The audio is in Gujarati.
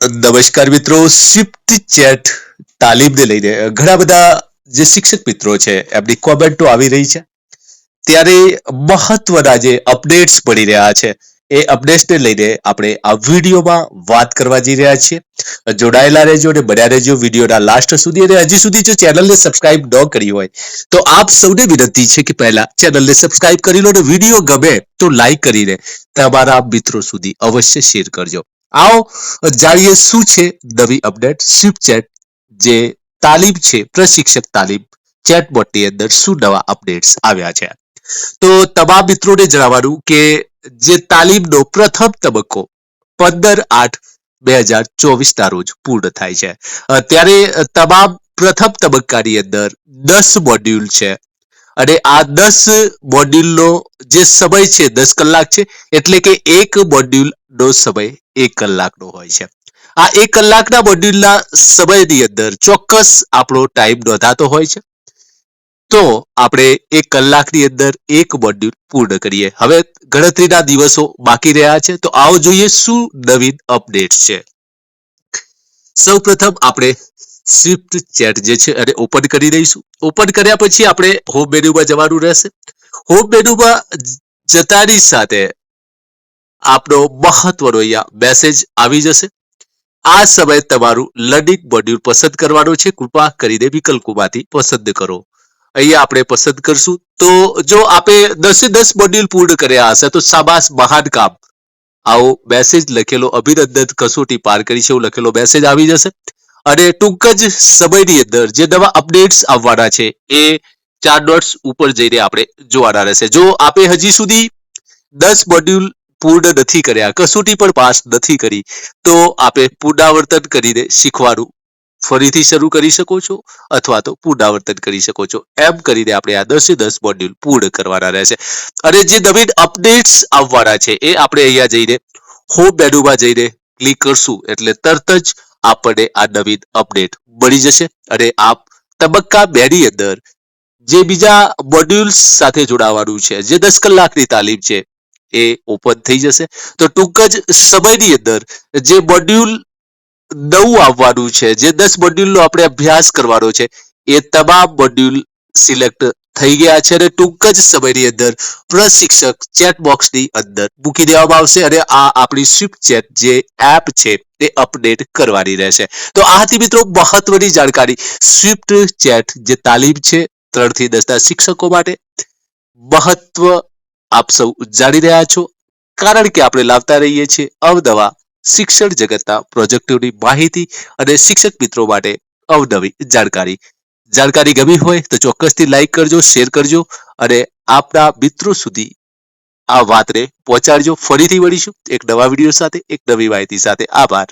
નમસ્કાર મિત્રો સ્વિફ્ટ ચેટ તાલીમને લઈને ઘણા બધા જે શિક્ષક મિત્રો છે, એમની કોમેન્ટો આવી રહી છે. ત્યારે મહત્વના જે અપડેટ્સ મળી રહ્યા છે, એ અપડેટ્સને લઈને આપણે આ વિડીયોમાં વાત કરવા જઈ રહ્યા છીએ. જોડાયેલા રહેજો અને બન્યા રહેજો વિડીયોના લાસ્ટ સુધી અને હજી સુધી જો ચેનલને સબસ્ક્રાઇબ ન કરી હોય, તો આપ સૌને વિનંતી છે કે પહેલા ચેનલને સબસ્ક્રાઇબ કરી લો અને વીડિયો ગમે તો લાઈક કરીને તમારા મિત્રો સુધી અવશ્ય શેર કરજો. આવો, જાણીએ શું છે નવી અપડેટ? સ્વિફ્ટ ચેટ જે તાલીમ છે, પ્રશિક્ષક તાલીમ ચેટબોટની અંદર શું નવા અપડેટ્સ આવ્યા છે? તો તમામ મિત્રોને જણાવવાનું કે જે તાલીમનો પ્રથમ તબક્કો પંદર આઠ બે હજાર ચોવીસના રોજ પૂર્ણ થાય છે. ત્યારે તમામ પ્રથમ તબક્કાની અંદર દસ મોડ્યુલ છે અને આ દસ મોડ્યુલનો જે સમય છે, દસ કલાક છે, એટલે કે એક મોડ્યુલનો સમય એક કલાકનો હોય છે. આ એક કલાકના મોડ્યુલના સમયની અંદર ચોક્કસ આપણો ટાઈમ નોંધાતો હોય છે. તો આપણે એક કલાકની અંદર એક મોડ્યુલ પૂર્ણ કરીએ. હવે ગણતરીના દિવસો બાકી રહ્યા છે. તો આવો જોઈએ શું નવીન અપડેટ છે. સૌપ્રથમ આપણે સ્વિફ્ટ ચેટ જે છે એને ઓપન કરી દઈશું. ઓપન કર્યા પછી આપણે હોમ મેન્યુમાં જવાનું રહેશે. હોમ મેન્યુમાં જતાની સાથે આપનો મહત્વનો અહીંયા મેસેજ આવી જશે. આ સમયે તમારું લર્નિંગ મોડ્યુલ પસંદ કરવાનું છે. કૃપા કરીને વિકલ્પોમાંથી પસંદ કરો. અહીંયા આપણે પસંદ કરશું. તો જો આપે દસે દસ મોડ્યુલ પૂર્ણ કર્યા હશે, તો સાબાસ મહાન કામ. આવો મેસેજ લખેલો અભિનંદન કસોટી પાર કરી છે. એવું લખેલો મેસેજ આવી જશે. અને ટૂંક જ સમયની અંદર જે નવા અપડેટ્સ આવવાના છે, એ ચાર ડોટ્સ ઉપર જઈને આપણે જોવાના રહેશે. જો આપે હજી સુધી દસ મોડ્યુલ પૂર્ણ નથી કર્યા, કસોટી પણ પાસ નથી કરી, તો આપે પુનરાવર્તન કરીને શીખવાનું. ફરીથી શરૂ કરી શકો છો અથવા તો પુનરાવર્તન કરી શકો છો. એમ કરીને આપણે આ દસે દસ મોડ્યુલ પૂર્ણ કરવાના રહેશે. અને જે નવીન અપડેટ્સ આવવાના છે, એ આપણે અહીંયા જઈને હોમ મેનુમાં જઈને ક્લિક કરશું. એટલે તરત જ આપણને આ નવીન અપડેટ મળી જશે. અને આપ તબક્કા બેની અંદર જે બીજા મોડ્યુલ્સ સાથે જોડાવાનું છે, જે દસ કલાકની તાલીમ છે એ ઓપન થઈ જશે. તો ટૂંક જ સમયની અંદર જે મોડ્યુલ નવું આવવાનું છે, જે દસ મોડ્યુલનો આપણે અભ્યાસ કરવાનો છે, એ તમામ મોડ્યુલ સિલેક્ટ થઈ ગયા છે અને ટૂંક જ સમયની અંદર પ્રશિક્ષક ચેટ બોક્સની અંદર મૂકી દેવામાં આવશે અને આ આપણી સ્વિફ્ટ ચેટ જે એપ છે તે અપડેટ કરવાની રહેશે. તો આ હતી મિત્રો મહત્વની જાણકારી સ્વિફ્ટ ચેટ જે તાલીમ છે ત્રણથી દસ શિક્ષકો માટે મહત્વ આપ સૌ જાણી રહ્યા છો કારણ કે આપણે લાવતા રહીએ છીએ અવનવા શિક્ષણ જગતના પ્રોજેક્ટોની માહિતી અને શિક્ષક મિત્રો માટે અવનવી જાણકારી. જાણકારી ગમી હોય તો ચોક્કસથી લાઈક કરજો, શેર કરજો અને આપના મિત્રો સુધી આ વાતને પહોંચાડજો. ફરીથી મળીશું એક નવા વીડિયો સાથે, એક નવી માહિતી સાથે. આભાર.